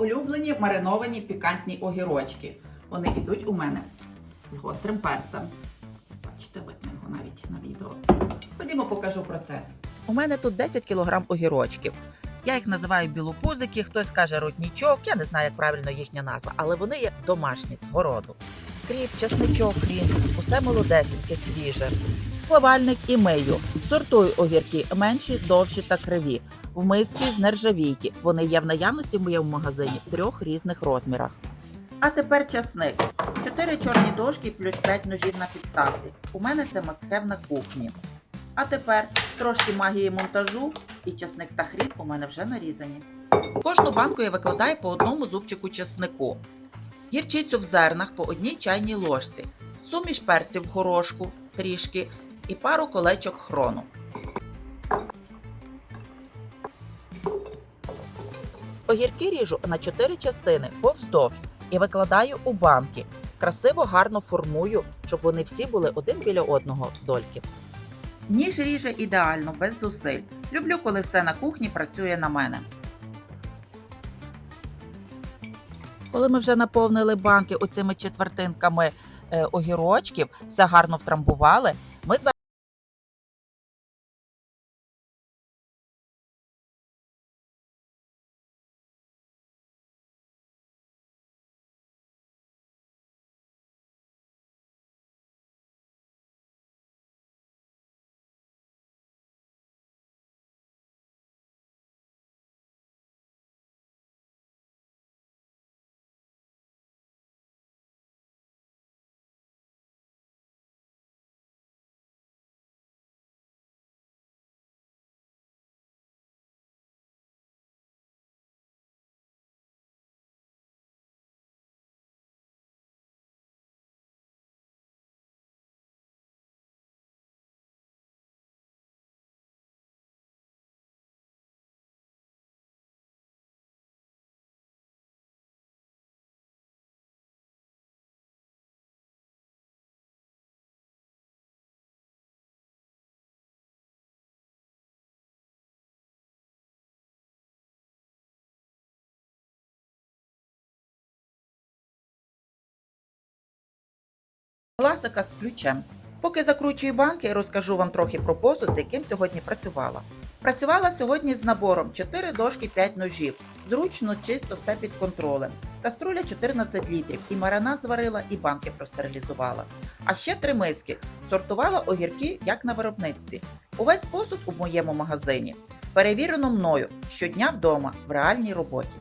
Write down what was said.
улюблені мариновані пікантні огірочки. Вони йдуть у мене з гострим перцем. Бачите, видно його навіть на відео. Ходімо, покажу процес. У мене тут 10 кг огірочків. Я їх називаю білопузики, хтось каже роднічок, я не знаю, як правильно їхня назва, але вони є домашні з городу. Кріп, чесничок, хрін, усе молодесеньке, свіже. Хлебальник і мию. Сортую огірки менші, довші та криві. В миски з нержавійки. Вони є в наявності в моєму магазині в трьох різних розмірах. А тепер часник. 4 чорні дошки плюс 5 ножів на підставці. У мене це мастхев на кухні. А тепер трошки магії монтажу і часник та хрін у мене вже нарізані. Кожну банку я викладаю по одному зубчику часнику. Гірчицю в зернах по одній чайній ложці, суміш перців горошку трішки і пару колечок хрону. Огірки ріжу на 4 частини повздовж і викладаю у банки. Красиво гарно формую, щоб вони всі були один біля одного дольки. Ніж ріже ідеально, без зусиль. Люблю, коли все на кухні працює на мене. Коли ми вже наповнили банки оцими четвертинками е, огірочків, все гарно втрамбували, ми класика з ключем. Поки закручую банки, розкажу вам трохи про посуд, з яким сьогодні працювала. Працювала сьогодні з набором 4 дошки 5 ножів. Зручно, чисто все під контролем. Каструля 14 літрів, і маринад зварила, і банки простерилізувала. А ще три миски. Сортувала огірки, як на виробництві. Увесь посуд у моєму магазині. Перевірено мною щодня вдома в реальній роботі.